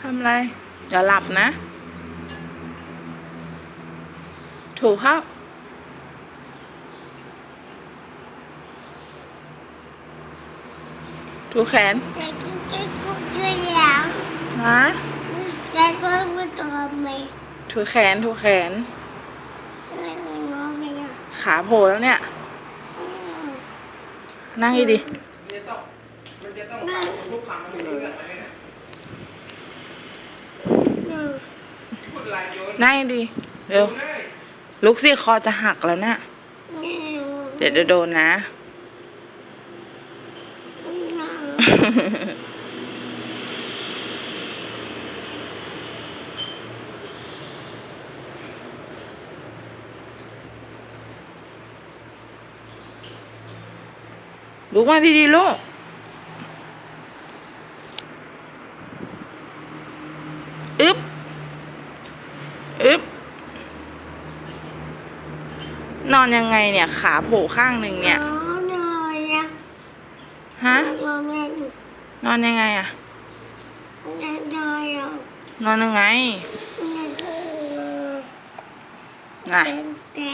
ทำอะไร อย่าหลับนะ ถูกครับ ถูกแขนแต่กินจะทุกอย่างฮะแต่ก็ไม่ตัวไม่ถูกแขน ถูกแขนไม่รู้ไม่รู้ขาโผล่แล้วเนี่ย นั่งให้ดีมันจะต้องมันจะต้องฟังทุกคำมันถึงจะเลือกมันเล ยนะพูดลายโยนนั่งให้ดีเร็วเลยลุกสิคอจะหักแล้วนะเดี๋ยวจะโดนนะ ลุกมาดีๆลูก อึ๊บ อึ๊บ นอนยังไงเนี่ยขาโผล่ข้างหนึ่งเนี่ยน้องนอนนะฮะ นอนไม่นอนยังไงอะนอนนอนนอนนอนยังไงน่ะเป็นแต่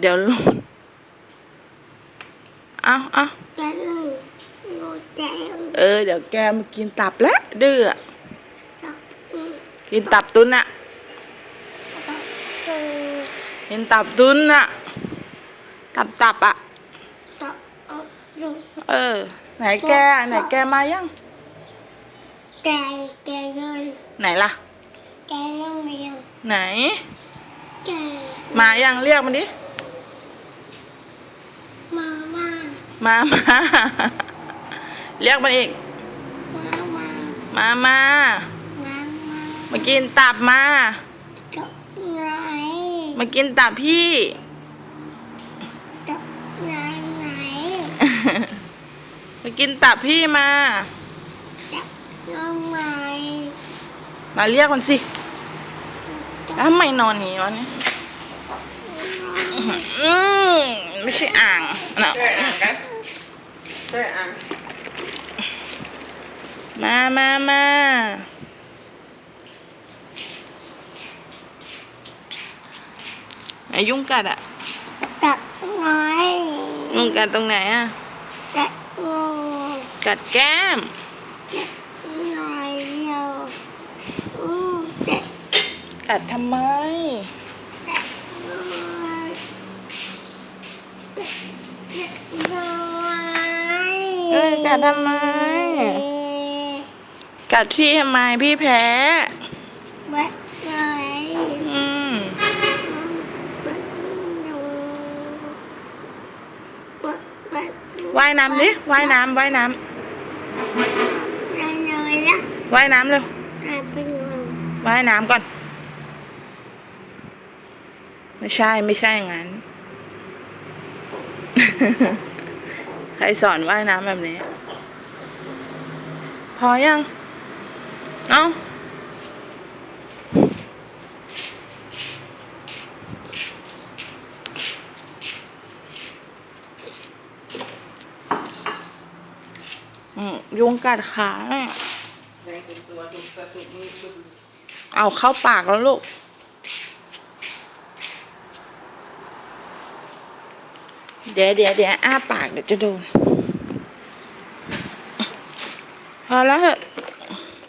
เดี๋ยวลุกเอาเอาแต่ลูกลูกแต่เออ เดี๋ยวแกมากินตับแล้วดื้ออะตับตักินตับตุนอะวกินตับตุนอะ ตับตับอะตับลูกเออ ไหนแกอะไหนแกมายัง แก่แก่เลยไหนล่ะ แก่ยังไม่ยังไหน แก่มายังเรียกมันดิ มามามามา เรียกมันอีก มามามามามามามากินตับมาตับไหนมากินตับพี่ ตับไหนไหน มา กินตับพี่มาตับน้องไหนมาเรียกมันสิแล้วทำไมนอนอย่างนี้วะเนี่ยอืมไม่ใช่อ่างนะช่วยอ่านกันช่วยอ่านมามามาไหนยุ่งกัดอะตับไหนยุ่งกัดตรงไหนอะตับงู กัดแก้มไหนเดียวอือตับกัดทำไม เอ้ยกัดทำไม กัดพี่ทำไมพี่แพ้บัดไหน อืม บัดหนูบัดบัด ว่ายน้ำดิว่ายน้ำว่ายน้อะไรนะำว่ายน้ำเร็วกลายเป็นหนูว่ายน้ำก่อน ไม่ใช่ไม่ใช่อย่างนั้น ใครสอนว่ายน้ำแบบนี้ พอยัง เอ้า ยุงกัดขาเนี่ยแดงเป็นตัวตุกตะตุกมือตุกเอาเข้าปากแล้วลูก เดี๋ยวเดี๋ยวเดี๋ยวอ้าปากเดี๋ยวจะโดนพอแล้วเหอะ